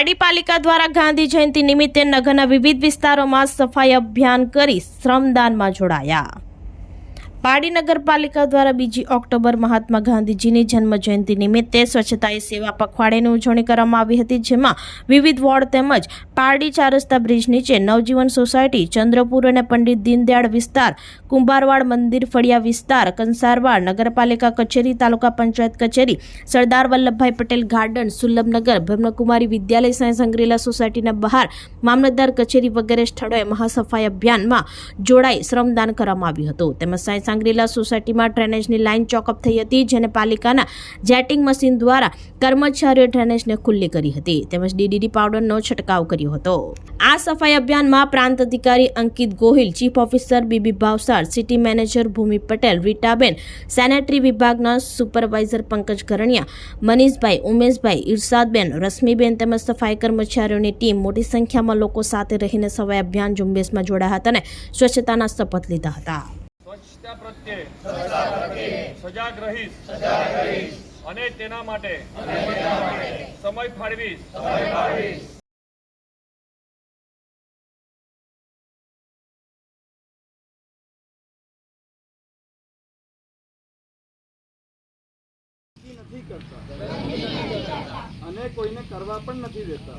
પારડી પાલિકા દ્વારા ગાંધી જયંતિ નિમિત્તે નગરના વિવિધ વિસ્તારોમાં સફાઈ અભિયાન કરી શ્રમદાનમાં જોડાયા. પારડી નગરપાલિકા દ્વારા બીજી ઓક્ટોબર મહાત્મા ગાંધીજીની જન્મ જયંતિ નિમિત્તે સ્વચ્છતા એ સેવા પખવાડેની ઉજવણી કરવામાં આવી હતી, જેમાં વિવિધ વોર્ડ તેમજ પારડી ચાર રસ્તા બ્રિજ નીચે નવજીવન સોસાયટી, ચંદ્રપુર અને પંડિત દીનદયાળ વિસ્તાર, કુંભારવાડ મંદિર ફળિયા વિસ્તાર, કંસારવાડ નગરપાલિકા કચેરી, તાલુકા પંચાયત કચેરી, સરદાર વલ્લભભાઈ પટેલ ગાર્ડન, સુલભનગર, બ્રહ્મકુમારી વિદ્યાલય સાયન્સ અંગ્રેલા સોસાયટીના બહાર, મામલતદાર કચેરી વગેરે સ્થળોએ મહાસફાઈ અભિયાનમાં જોડાઈ શ્રમદાન કરવામાં આવ્યું હતું. તેમજ સાયન્સ આંગ્રેલા સોસાયટીમાં ડ્રેનેજની લાઇન ચોકઅપ થઈ હતી, જેને પાલિકાના જેટિંગ મશીન દ્વારા કર્મચારીઓ ડ્રેનેજને ખુલ્લી કરી હતી. તેમજ ડીડીડી પાવડરનો છંટકાવ કર્યો હતો. આ સફાઈ અભિયાનમાં પ્રાંત અધિકારી Ankit Gohil, chief officer B B Bhavsar, city manager Bhoomi Patel, Ritaben, sanitary વિભાગના સુપરવાઇઝર પંકજ ગરણિયા મનીષભાઈ, ઉમેશભાઈ ઇરસાદબેન રશ્મિબેન તેમજ સફાઈ કર્મચારીઓની ટીમ મોટી સંખ્યામાં લોકો સાથે રહીને સફાઈ અભિયાન ઝુંબેશમાં જોડાયા હતા અને સ્વચ્છતાના શપથ લીધા હતા. સ્વચ્છતા પ્રત્યે સજાગ રહીશ. અને તેના માટે સમય ફાળવીશ. નથી કરતા. અને કોઈને કરવા પણ નથી દેતા.